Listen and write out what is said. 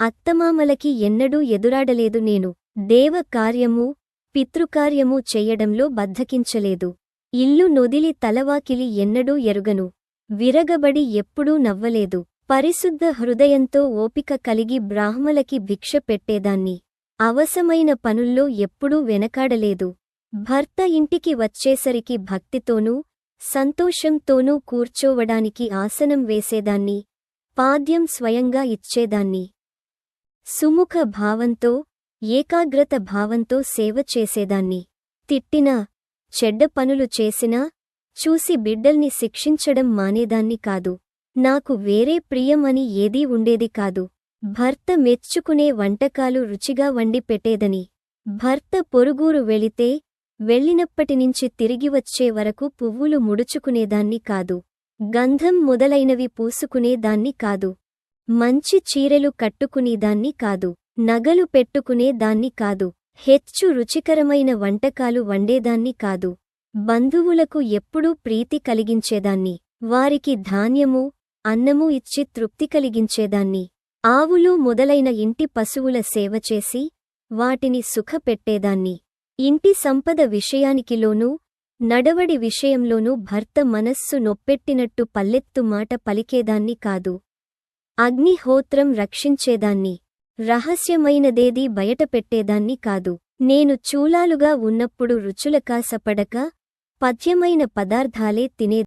అత్తమామలకి ఎన్నడూ ఎదురాడలేదు నేను. దేవ కార్యము పితృకార్యము చెయ్యడంలో బద్ధకించలేదు. ఇల్లు నొదిలి తలవాకిలి ఎన్నడూ ఎరుగను. విరగబడి ఎప్పుడూ నవ్వలేదు. పరిశుద్ధ హృదయంతో ఓపిక కలిగి బ్రాహ్మలకి భిక్ష పెట్టేదాన్ని. అవసమైన పనుల్లో ఎప్పుడూ వెనకాడలేదు. భర్త ఇంటికి వచ్చేసరికి భక్తితోనూ సంతోషంతోనూ కూర్చోవడానికి ఆసనం వేసేదాన్ని. పాద్యం స్వయంగా ఇచ్చేదాన్ని. సుముఖ భావంతో ఏకాగ్రత భావంతో సేవ చేసేదాన్ని. తిట్టినా చెడ్డ పనులు చేసినా చూసి బిడ్డల్ని శిక్షించడం మానేదాన్ని కాదు. నాకు వేరే ప్రియం అని ఏదీ ఉండేది కాదు. భర్త మెచ్చుకునే వంటకాలు రుచిగా వండి పెట్టేదని. భర్త పొరుగూరు వెళితే వెళ్ళినప్పటినుంచి తిరిగి వచ్చే వరకు పువ్వులు ముడుచుకునేదాన్ని కాదు. గంధం మొదలైనవి పూసుకునేదాన్ని కాదు. మంచి చీరెలు కట్టుకునేదాన్ని కాదు నగలు పెట్టుకునే దాన్ని కాదు హెచ్చు రుచికరమైన వంటకాలు వండేదాన్ని కాదు. బంధువులకు ఎప్పుడూ ప్రీతి కలిగించేదాన్ని వారికి ధాన్యము అన్నము ఇచ్చి తృప్తి కలిగించేదాన్ని. ఆవులు మొదలైన ఇంటి పశువుల సేవ చేసి వాటిని సుఖపెట్టేదాన్ని. ఇంటి సంపద విషయానికిలోనూ నడవడి విషయంలోనూ భర్త మనస్సు నొప్పెట్టినట్టు పల్లెత్తు మాట పలికేదాన్ని కాదు. అగ్నిహోత్రం రక్షించేదాన్ని. రహస్యమైనదేదీ బయటపెట్టేదాన్ని కాదు. నేను చూలాలుగా ఉన్నప్పుడు రుచులకాసపడక పథ్యమైన పదార్థాలే తినే